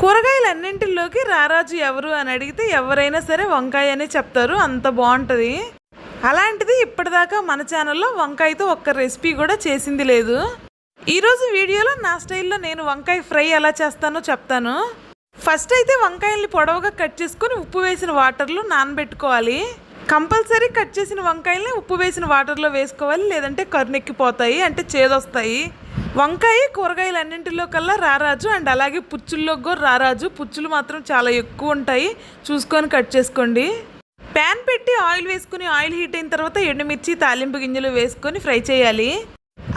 కూరగాయలు అన్నింటిలోకి రారాజు ఎవరు అని అడిగితే ఎవరైనా సరే వంకాయ అనే చెప్తారు అంత బాగుంటుంది. అలాంటిది ఇప్పటిదాకా మన ఛానల్లో వంకాయతో ఒక్క రెసిపీ కూడా చేసింది లేదు. ఈరోజు వీడియోలో నా స్టైల్లో నేను వంకాయ ఫ్రై ఎలా చేస్తానో చెప్తాను. ఫస్ట్ అయితే వంకాయల్ని పొడవుగా కట్ చేసుకొని ఉప్పు వేసిన వాటర్లో నానబెట్టుకోవాలి. కంపల్సరీ కట్ చేసిన వంకాయల్ని ఉప్పు వేసిన వాటర్లో వేసుకోవాలి లేదంటే కరునెక్కిపోతాయి అంటే చేదొస్తాయి. వంకాయ కూరగాయలు అన్నింటిలో కల్లా రారాజు అండ్ అలాగే పుచ్చుల్లో కూడా రారాజు. పుచ్చులు మాత్రం చాలా ఎక్కువ ఉంటాయి. చూసుకొని కట్ చేసుకోండి. ప్యాన్ పెట్టి ఆయిల్ వేసుకుని ఆయిల్ హీట్ అయిన తర్వాత ఎండుమిర్చి తాలింపు గింజలు వేసుకొని ఫ్రై చేయాలి.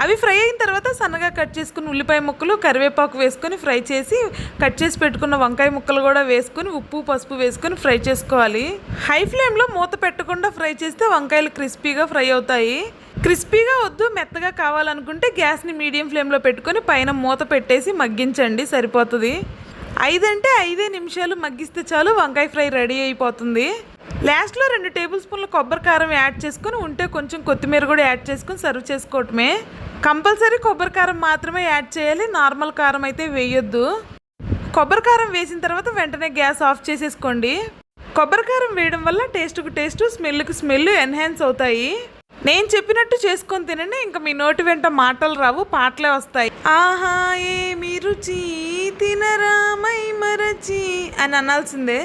అవి ఫ్రై అయిన తర్వాత సన్నగా కట్ చేసుకుని ఉల్లిపాయ ముక్కలు కరివేపాకు వేసుకొని ఫ్రై చేసి కట్ చేసి పెట్టుకున్న వంకాయ ముక్కలు కూడా వేసుకొని ఉప్పు పసుపు వేసుకొని ఫ్రై చేసుకోవాలి. హై ఫ్లేమ్లో మూత పెట్టకుండా ఫ్రై చేస్తే వంకాయలు క్రిస్పీగా ఫ్రై అవుతాయి. క్రిస్పీగా వద్దు మెత్తగా కావాలనుకుంటే గ్యాస్ని మీడియం ఫ్లేమ్లో పెట్టుకొని పైన మూత పెట్టేసి మగ్గించండి సరిపోతుంది. ఐదంటే ఐదే నిమిషాలు మగ్గిస్తే చాలు వంకాయ ఫ్రై రెడీ అయిపోతుంది. లాస్ట్లో రెండు టేబుల్ స్పూన్ల కొబ్బరి కారం యాడ్ చేసుకొని ఉంటే కొంచెం కొత్తిమీర కూడా యాడ్ చేసుకొని సర్వ్ చేసుకోవటమే. కంపల్సరీ కొబ్బరి కారం మాత్రమే యాడ్ చేయాలి నార్మల్ కారం అయితే వేయొద్దు. కొబ్బరి కారం వేసిన తర్వాత వెంటనే గ్యాస్ ఆఫ్ చేసేసుకోండి. కొబ్బరి కారం వేయడం వల్ల టేస్ట్కు టేస్ట్ స్మెల్కి స్మెల్ ఎన్హాన్స్ అవుతాయి. నేను చెప్పినట్టు చేసుకొని తినండి ఇంకా మీ నోటి వెంట మాటలు రావు పాటలే వస్తాయి. ఆహా ఏమి రుచి తినరామై మరచి అని అనాల్సిందే.